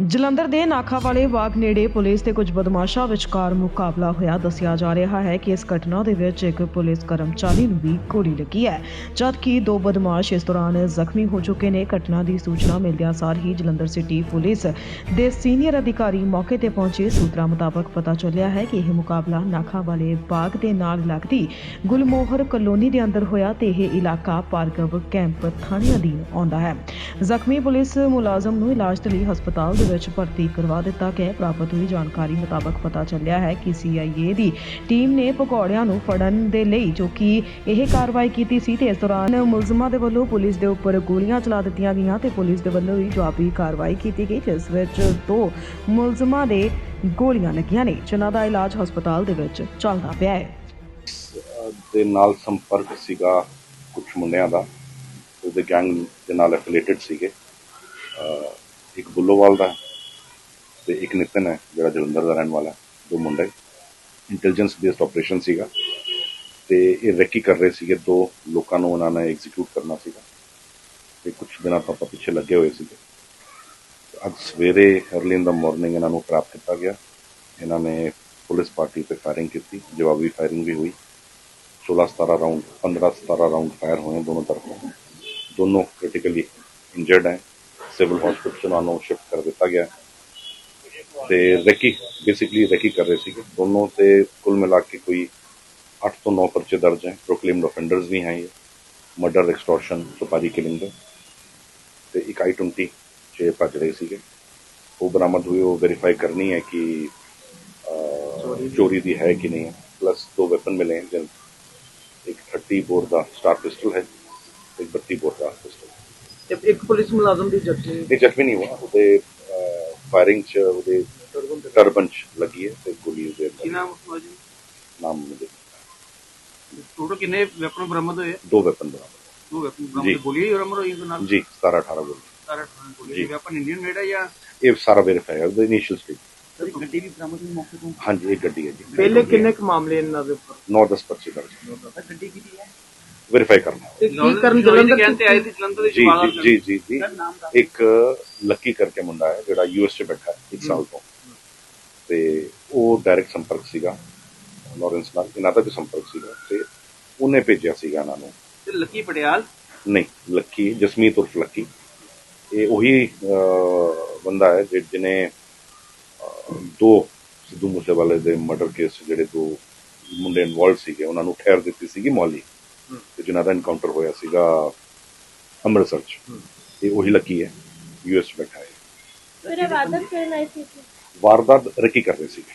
ਜਲੰਧਰ ਦੇ ਨਾਖਾ ਵਾਲੇ ਬਾਗ ਨੇੜੇ ਪੁਲਿਸ ਤੇ ਕੁਝ ਬਦਮਾਸ਼ਾਂ ਵਿਚਕਾਰ ਮੁਕਾਬਲਾ ਹੋਇਆ। ਦੱਸਿਆ ਜਾ ਰਿਹਾ ਹੈ ਕਿ ਇਸ ਘਟਨਾ ਦੇ ਵਿੱਚ ਇੱਕ ਪੁਲਿਸ ਕਰਮਚਾਰੀ ਨੂੰ ਵੀ ਗੋਲੀ ਲੱਗੀ ਹੈ। ਜਦਕਿ ਦੋ ਬਦਮਾਸ਼ ਇਸ ਦੌਰਾਨ ਜ਼ਖਮੀ ਹੋ ਚੁੱਕੇ ਨੇ, ਘਟਨਾ ਦੀ ਸੂਚਨਾ ਮਿਲਦਿਆਂ ਸਾਰ ਹੀ ਜਲੰਧਰ ਸਿਟੀ ਪੁਲਿਸ ਦੇ ਸੀਨੀਅਰ ਅਧਿਕਾਰੀ ਮੌਕੇ ਤੇ ਪਹੁੰਚੇ। ਸੂਤਰਾਂ ਮੁਤਾਬਕ ਪਤਾ ਚੱਲਿਆ ਹੈ ਕਿ ਇਹ ਮੁਕਾਬਲਾ ਨਾਖਾ ਵਾਲੇ ਬਾਗ ਦੇ ਨਾਲ ਲੱਗਦੀ ਗੁਲਮੋਹਰ ਕਲੋਨੀ ਦੇ ਅੰਦਰ ਹੋਇਆ ਤੇ ਇਹ ਇਲਾਕਾ ਭਾਰਗਵ ਕੈਂਪ ਥਾਣੇ ਅਧੀਨ ਆਉਂਦਾ ਹੈ। ਜ਼ਖਮੀ ਪੁਲਿਸ ਮੁਲਾਜ਼ਮ ਨੂੰ ਇਲਾਜ ਦੇ ਲਈ ਹਸਪਤਾਲ ਦੇ ਵਿੱਚ ਭਰਤੀ ਕਰਵਾ ਦਿੱਤਾ ਗਿਆ ਪ੍ਰਾਪਤ ਹੋਈ ਜਾਣਕਾਰੀ ਮੁਤਾਬਕ ਪਤਾ ਚੱਲਿਆ ਹੈ ਕਿ ਸੀਆਈਏ ਦੀ ਟੀਮ ਨੇ ਭਗੌੜਿਆਂ ਨੂੰ ਫੜਨ ਦੇ ਲਈ ਜੋ ਕਿ ਇਹ ਕਾਰਵਾਈ ਕੀਤੀ ਸੀ ਤੇ ਇਸ ਦੌਰਾਨ ਮੁਲਜ਼ਮਾਂ ਦੇ ਵੱਲੋਂ ਪੁਲਿਸ ਦੇ ਉੱਪਰ ਗੋਲੀਆਂ ਚਲਾ ਦਿੱਤੀਆਂ ਗਈਆਂ ਤੇ ਪੁਲਿਸ ਦੇ ਵੱਲੋਂ ਵੀ ਜਵਾਬੀ ਕਾਰਵਾਈ ਕੀਤੀ ਗਈ, ਜਿਸ ਵਿੱਚ ਦੋ ਮੁਲਜ਼ਮਾਂ ਦੇ ਗੋਲੀਆਂ ਲੱਗੀਆਂ ਨੇ। ਜਿਨ੍ਹਾਂ ਦਾ ਇਲਾਜ ਹਸਪਤਾਲ ਦੇ ਵਿੱਚ ਚੱਲਦਾ ਪਿਆ ਹੈ। ਦੇ ਨਾਲ ਸੰਪਰਕ ਸੀਗਾ ਕੁਝ ਮੁੰਡਿਆਂ ਦਾ। ਉਹਦੇ ਗੈਂਗ ਦੇ ਨਾਲ ਐਫੀਲੀਏਟਡ ਸੀਗੇ। ਇੱਕ ਬੁੱਲੋਵਾਲ ਦਾ ਤੇ ਇੱਕ ਨਿਤਨ ਹੈ, ਜਿਹੜਾ ਜਲੰਧਰ ਦਾ ਰਹਿਣ ਵਾਲਾ ਦੋ ਮੁੰਡੇ। ਇੰਟੈਲੀਜੈਂਸ ਬੇਸਡ ਆਪਰੇਸ਼ਨ ਸੀਗਾ ਤੇ ਇਹ ਰੈਕੀ ਕਰ ਰਹੇ ਸੀਗੇ, ਦੋ ਲੋਕਾਂ ਨੂੰ ਉਹਨਾਂ ਨੇ ਐਗਜ਼ੀਕਿਊਟ ਕਰਨਾ ਸੀਗਾ ਤੇ ਕੁਝ ਦਿਨਾਂ ਤੋਂ ਆਪਾਂ ਪਿੱਛੇ ਲੱਗੇ ਹੋਏ ਸੀਗੇ। ਅੱਜ ਸਵੇਰੇ ਅਰਲੀ ਇਨ ਦਾ ਮਾਰਨਿੰਗ ਇਹਨਾਂ ਨੂੰ ਟ੍ਰੈਪ ਕੀਤਾ ਗਿਆ। ਇਹਨਾਂ ਨੇ ਪੁਲਿਸ ਪਾਰਟੀ ਤੇ ਫਾਇਰਿੰਗ ਕੀਤੀ, ਜਵਾਬੀ ਫਾਇਰਿੰਗ ਵੀ ਹੋਈ। 16 17 ਰਾਉਂਡ 15 17 ਰਾਉਂਡ ਫਾਇਰ ਹੋਏ ਦੋਨੋਂ ਤਰਫੋਂ। ਦੋਨੋਂ ਕ੍ਰਿਟੀਕਲੀ ਇੰਜਰਡ ਹੈ। ਸਿਵਲ ਹਸਪੀਟਲ ਨੂੰ ਸ਼ਿਫਟ ਕਰ ਦਿੱਤਾ ਗਿਆ। ਤੇ ਰੈਕੀ ਬੇਸਿਕਲੀ ਰੈਕੀ ਕਰ ਰਹੇ ਸੀਗੇ। ਦੋਨੋਂ ਤੇ ਕੁੱਲ ਮਿਲਾ ਕੇ ਕੋਈ 8 ਤੋਂ 9 ਪਰਚੇ ਦਰਜ ਹੈ। ਪ੍ਰੋਕਲੇਮਡ ਆਫੈਂਡਰਸ ਵੀ ਹੈ ਮਰਡਰ ਐਕਸਟੋਰਸ਼ਨ ਸੁਪਾਰੀ ਕਿਲਿੰਗ ਦੇ। ਤੇ ਇੱਕ ਆਈ 20 ਜੇ ਭੱਜ ਰਹੇ ਸੀਗੇ। ਉਹ ਬਰਾਮਦ ਹੋਈ ਉਹ ਵੈਰੀਫਾਈ ਕਰਨੀ ਹੈ ਕਿ ਚੋਰੀ ਦੀ ਹੈ ਕਿ ਨਹੀਂ ਹੈ। ਪਲੱਸ ਦੋ ਵੈਪਨ ਮਿਲੇ ਹਨ ਇੱਕ 30 ਬੋਰ ਦਾ ਸਟਾਰ ਪਿਸਟਲ ਹੈ ਇੱਕ 32 ਬੋਰ ਦਾ ਪਿਸਟਲ ਇੱਕ- ਪੁਲਿਸ ਮੁਲਾਜ਼ਮ ਦੀ ਜ਼ਖਮੀ ਇਹ ਜ਼ਖਮੀ ਨਹੀਂ ਹੋਇਆ। ਉਹਦੇ ਫਾਇਰਿੰਗ ਚ ਉਹਦੇ ਟਰਬਨ ਚ ਲੱਗੀ ਹੈ ਤੇ ਗੋਲੀ ਉਹਦੇ ਕੀ ਨਾਮ ਜੀ ਨਾਮ ਮੁਝੇ ਟੋਟਲ ਕਿੰਨੇ ਵੈਪਨ ਬਰਾਮਦ ਹੋਏ ਦੋ ਵੈਪਨ ਬਰਾਮਦ ਦੋ ਵੈਪਨ। ਬਰਾਮਦ ਗੋਲੀਆਂ ਹੀ ਬਰਾਮਦ ਹੋਈਆਂ ਨਾਲ? ਜੀ 17 18 ਗੋਲੀ ਸਾਰਾ ਟਰਨ ਗੋਲੀ ਜੀ। ਵੈਪਨ ਇੰਡੀਅਨ ਮੇਡ ਹੈ ਜਾਂ? ਇਹ ਸਾਰਾ ਵੈਰੀਫਾਈ ਹੈ ਉਹਦੇ ਇਨੀਸ਼ੀਅਲ ਸਟੇਜ ਗੱਡੀ ਵੀ ਬਰਾਮਦ ਹੋਈ ਮੌਕੇ ਤੋਂ? ਹਾਂਜੀ ਇਹ ਗੱਡੀ ਹੈ ਜੀ। ਪਹਿਲੇ ਕਿੰਨੇ ਕੁ ਮਾਮਲੇ ਇਹਨਾਂ ਦੇ ਉੱਪਰ? 9 10 ਪਰਚੇ ਦਰਜ। ਗੱਡੀ ਕਿਹਦੀ ਹੈ? ਵੈਰੀਫਾਈ ਕਰਨਾ। ਤੇ ਕੀ ਕਰਨ ਜਲੰਧਰ ਕਹਿੰਦੇ ਆਏ ਸੀ ਜਲੰਧਰ ਦੇ ਜੀ ਜਵਾਬ ਜੀ ਜੀ ਜੀ। ਇੱਕ ਲੱਕੀ ਕਰਕੇ ਮੁੰਡਾ ਹੈ ਜਿਹੜਾ ਯੂਐਸ 'ਚ ਬੈਠਾ ਹੈ ਇੱਕ ਸਾਲ ਤੋਂ। ਤੇ ਉਹ ਡਾਇਰੈਕਟ ਸੰਪਰਕ ਸੀਗਾ ਲਾਰੈਂਸ ਨਾਲ ਇਹਨਾਂ ਦਾ ਵੀ ਸੰਪਰਕ ਸੀਗਾ ਤੇ ਉਹਨੇ ਭੇਜਿਆ ਸੀਗਾ ਇਹਨਾਂ ਨੂੰ। ਤੇ ਲੱਕੀ ਪਟਿਆਲ? ਨਹੀਂ ਲੱਕੀ ਜਸਮੀਤ ਉਰਫ ਲੱਕੀ। ਇਹ ਉਹੀ ਅਹ, ਬੰਦਾ ਹੈ ਜਿ- ਜਿਹਨੇ ਅਹ, ਦੋ ਸਿੱਧੂ ਮੂਸੇਵਾਲੇ ਦੇ ਮਰਡਰ ਕੇਸ ਜਿਹੜੇ ਦੋ ਮੁੰਡੇ ਇਨਵੋਲਡ ਸੀਗੇ ਉਹਨਾਂ ਨੂੰ ਠਹਿਰ ਦਿੱਤੀ ਸੀਗੀ ਮੌਲੀ। ਤੇ ਜਿਨ੍ਹਾਂ ਦਾ ਐਨਕਾਊਂਟਰ ਹੋਇਆ ਸੀਗਾ ਅੰਮ੍ਰਿਤਸਰ ਚ ਇਹ ਉਹੀ ਲੱਕੀ ਹੈ ਯੂਐਸ ਬੈਠਾ ਹੈ। ਮੇਰੇ ਵਾਦਕ ਕਰਨ ਆਏ ਸੀ ਵਾਰਦਾਤ ਰਕੀ ਕਰ ਰਹੇ ਸੀਗੇ।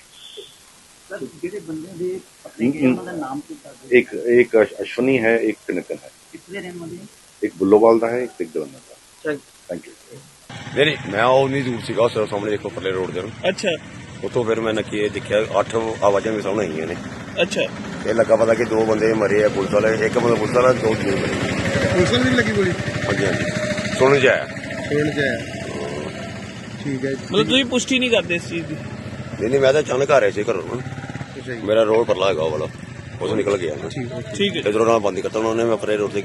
ਸਰ ਜਿਹੜੇ ਬੰਦੇ ਦੇ ਉਹਨਾਂ ਦਾ ਨਾਮ ਕੀ ਕਰਦੇ ਇੱਕ ਇੱਕ ਅਸ਼- ਅਸ਼ਵਨੀ ਹੈ ਇੱਕ ਨਿਤਨ ਹੈ। ਕਿੱਥੇ ਰਹਿਣ ਵਾਲੇ ਇੱਕ ਬੁੱਲੋਵਾਲ ਦਾ ਹੈ ਇੱਕ ਜਲੰਧਰ ਦਾ। ਚੰਗ ਥੈਂਕ ਯੂ ਨਹੀਂ ਨਹੀਂ ਮੈਂ ਉਹ ਨਹੀਂ ਦੂਰ ਸੀਗਾ ਉਸ ਸਾਹਮਣੇ ਦੇਖੋ ਪਰਲੇ ਰੋਡ ਦੇ। ਨੂੰ ਅੱਛਾ। ਉੱਥੋਂ ਫਿਰ ਮੈਂ ਨੱਕੀ ਇਹ ਦੇਖਿਆ ਅੱਠ ਆਵਾਜ਼ਾਂ ਵੀ ਸਾਹਮਣੇ ਆਈਆਂ ਨੇ। ਅੱਛਾ। ਇਹ ਲੱਗਾ ਪਤਾ ਕਿ ਦੋ ਬੰਦੇ ਮਰੇ ਆ ਪੁਲਿਸ ਵਾਲੇ ਇੱਕ ਬੰਦਾ ਪੁਲਿਸ ਵਾਲਾ ਦੋ ਜੀਵ ਮਰੇ ਪੁਲਿਸ ਨੂੰ ਵੀ ਲੱਗੀ ਗੋਲੀ? ਹਾਂਜੀ ਹਾਂਜੀ। ਸੁਣ ਜਾਇਆ ਸੁਣ ਚ ਆਇਆ ਠੀਕ ਹੈ ਮਤਲਬ ਤੁਸੀਂ ਪੁਸ਼ਟੀ ਨਹੀਂ ਕਰਦੇ ਇਸ ਚੀਜ਼ ਦੀ? ਨਹੀਂ ਨਹੀਂ ਮੈਂ ਤਾਂ ਅਚਾਨਕ ਆ ਰਿਹਾ ਸੀ ਘਰੋਂ। ਨਾ। ਅੱਛਾ ਜੀ। ਮੇਰਾ ਰੋਡ ਪਰਲਾ ਹੈਗਾ ਉਹ ਵਾਲਾ। ਉਸ ਨਿਕਲ ਗਿਆ। ਨਾ ਠੀਕ ਹੈ। ਇਧਰੋਂ ਨਾਲ ਬੰਦ ਕਰਤਾ ਉਹਨਾਂ ਨੇ ਮੈਂ ਪਰੇ ਰੋਡ ਤੇ